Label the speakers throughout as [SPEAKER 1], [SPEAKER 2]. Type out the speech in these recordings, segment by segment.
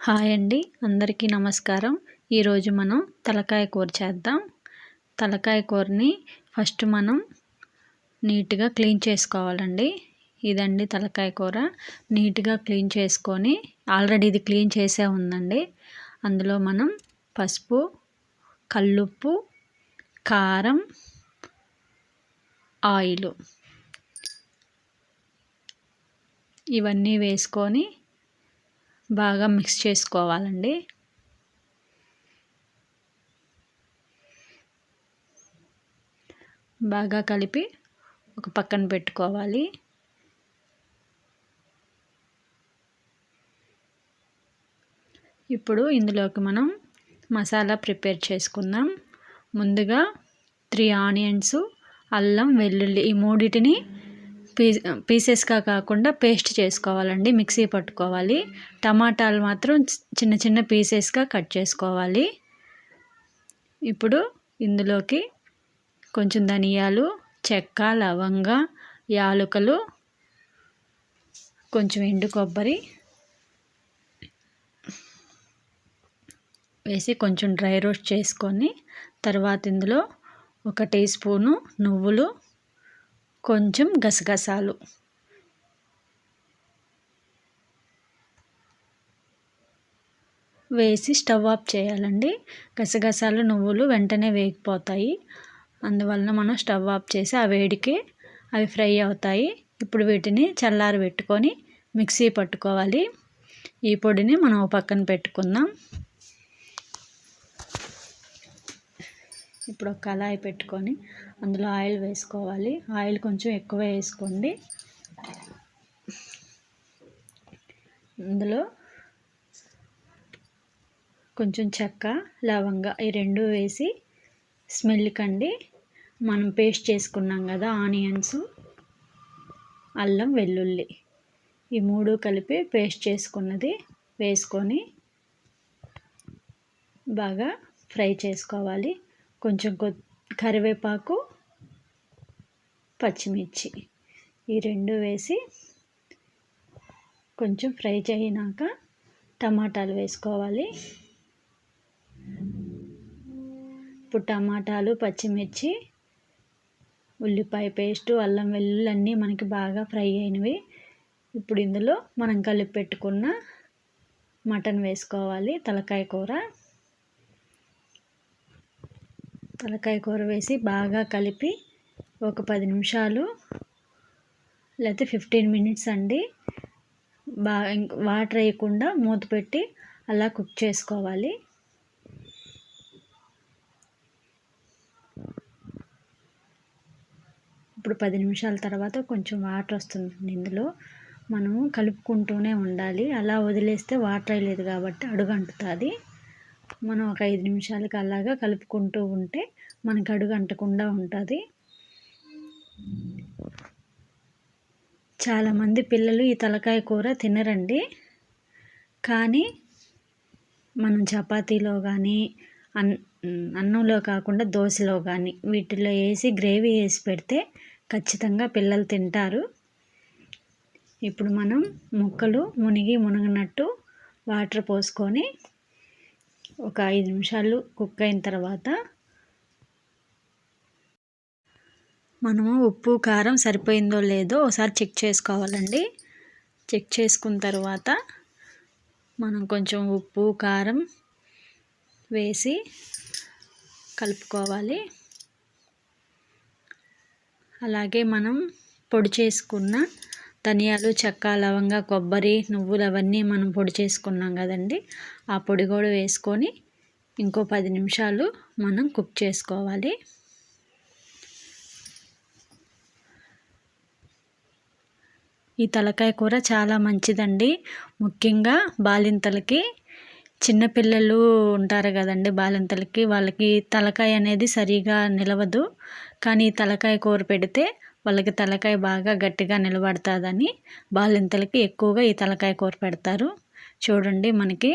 [SPEAKER 1] Hi అండి. అందరికీ నమస్కారం. ఈరోజు మనం తలకాయ కూర చేద్దాం. తలకాయ కూరని ఫస్ట్ మనం నీట్గా క్లీన్ చేసుకోవాలండి. ఇదండి తలకాయ కూర. నీట్గా క్లీన్ చేసుకొని ఆల్రెడీ ఇది క్లీన్ చేసే ఉందండి. అందులో మనం పసుపు కల్లుప్పు కారం ఆయిల్ ఇవన్నీ వేసుకొని బాగా మిక్స్ చేసుకోవాలండి. బాగా కలిపి ఒక పక్కన పెట్టుకోవాలి. ఇప్పుడు ఇందులోకి మనం మసాలా ప్రిపేర్ చేసుకుందాం. ముందుగా త్రీ ఆనియన్స్ అల్లం వెల్లుల్లి ఈ మూడింటిని పీ పీసెస్గా కాకుండా పేస్ట్ చేసుకోవాలండి. మిక్సీ పట్టుకోవాలి. టమాటాలు మాత్రం చిన్న చిన్న పీసెస్గా కట్ చేసుకోవాలి. ఇప్పుడు ఇందులోకి కొంచెం ధనియాలు చెక్క లవంగ యాలకులు కొంచెం ఎండు కొబ్బరి వేసి కొంచెం డ్రై రోస్ట్ చేసుకొని తర్వాత ఇందులో ఒక టీ స్పూను నువ్వులు కొంచెం గసగసాలు. వేసి స్టవ్ ఆఫ్ చేయాలండి. గసగసాలు నువ్వులు వెంటనే వేగిపోతాయి. అందువలన మనం స్టవ్ ఆఫ్ చేసి ఆ వేడికి అవి ఫ్రై అవుతాయి. ఇప్పుడు వీటిని చల్లారి పెట్టుకొని మిక్సీ పట్టుకోవాలి. ఈ పొడిని మనం పక్కన పెట్టుకుందాం. ఇప్పుడు ఒక కళాయి పెట్టుకొని అందులో ఆయిల్ వేసుకోవాలి. ఆయిల్ కొంచెం ఎక్కువ వేసుకోండి. అందులో కొంచెం చెక్క లవంగ ఈ రెండు వేసి స్మెల్ కండి. మనం పేస్ట్ చేసుకున్నాం కదా ఆనియన్స్ అల్లం వెల్లుల్లి. ఈ మూడు కలిపి పేస్ట్ చేసుకున్నది వేసుకొని బాగా ఫ్రై చేసుకోవాలి. కొంచెం కొ కరివేపాకు పచ్చిమిర్చి ఈ రెండు వేసి కొంచెం ఫ్రై చేయినాక టమాటాలు వేసుకోవాలి. ఇప్పుడు టమాటాలు పచ్చిమిర్చి ఉల్లిపాయ పేస్టు అల్లం వెల్లుల్లి అన్నీ మనకి బాగా ఫ్రై అయినవి. ఇప్పుడు ఇందులో మనం కలిపి పెట్టుకున్న మటన్ వేసుకోవాలి తలకాయ కూర. తలకాయ కూర వేసి బాగా కలిపి ఒక పది నిమిషాలు లేకపోతే ఫిఫ్టీన్ మినిట్స్ అండి. బాగా వాటర్ వేయకుండా మూత పెట్టి అలా కుక్ చేసుకోవాలి. ఇప్పుడు పది నిమిషాల తర్వాత కొంచెం వాటర్ వస్తుంది ఇందులో. మనము కలుపుకుంటూనే ఉండాలి. అలా వదిలేస్తే వాటర్ అయ్యలేదు కాబట్టి అడుగంటుతుంది. మనం ఒక ఐదు నిమిషాలకి అలాగా కలుపుకుంటూ ఉంటే మనకు అడుగు అంటకుండా ఉంటుంది. చాలామంది పిల్లలు ఈ తలకాయ కూర తినరండి. కానీ మనం చపాతీలో కానీ అన్ అన్నంలో కాకుండా దోశలో కానీ వీటిలో వేసి గ్రేవీ వేసి పెడితే ఖచ్చితంగా పిల్లలు తింటారు. ఇప్పుడు మనం ముక్కలు మునిగి మునగనట్టు వాటర్ పోసుకొని ఒక ఐదు నిమిషాలు కుక్ అయిన తర్వాత మనము ఉప్పు కారం సరిపోయిందో లేదో ఒకసారి చెక్ చేసుకోవాలండి. చెక్ చేసుకున్న తర్వాత మనం కొంచెం ఉప్పు కారం వేసి కలుపుకోవాలి. అలాగే మనం పొడి చేసుకున్న ధనియాలు చెక్క లవంగ కొబ్బరి నువ్వులు అవన్నీ మనం పొడి చేసుకున్నాం కదండి. ఆ పొడి కూడా వేసుకొని ఇంకో పది నిమిషాలు మనం కుక్ చేసుకోవాలి. ఈ తలకాయ కూర చాలా మంచిదండి. ముఖ్యంగా బాలింతలకి చిన్నపిల్లలు ఉంటారు కదండి బాలింతలకి వాళ్ళకి తలకాయ అనేది సరిగా నిలవదు. కానీ తలకాయ కూర పెడితే వాళ్ళకి తలకాయ బాగా గట్టిగా నిలబడుతుందని బాలింతలకి ఎక్కువగా ఈ తలకాయ కూర పెడతారు. చూడండి మనకి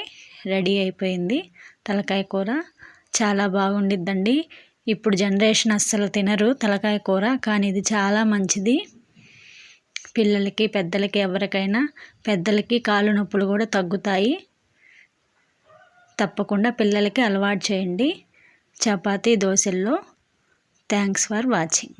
[SPEAKER 1] రెడీ అయిపోయింది. తలకాయ కూర చాలా బాగుండిద్దండి. ఇప్పుడు జనరేషన్ అస్సలు తినరు తలకాయ కూర కానీ ఇది చాలా మంచిది. పిల్లలకి పెద్దలకి ఎవరికైనా పెద్దలకి కాళ్ళు నొప్పులు కూడా తగ్గుతాయి. తప్పకుండా పిల్లలకి అలవాటు చేయండి. చపాతీ దోశల్లో. Thanks for watching.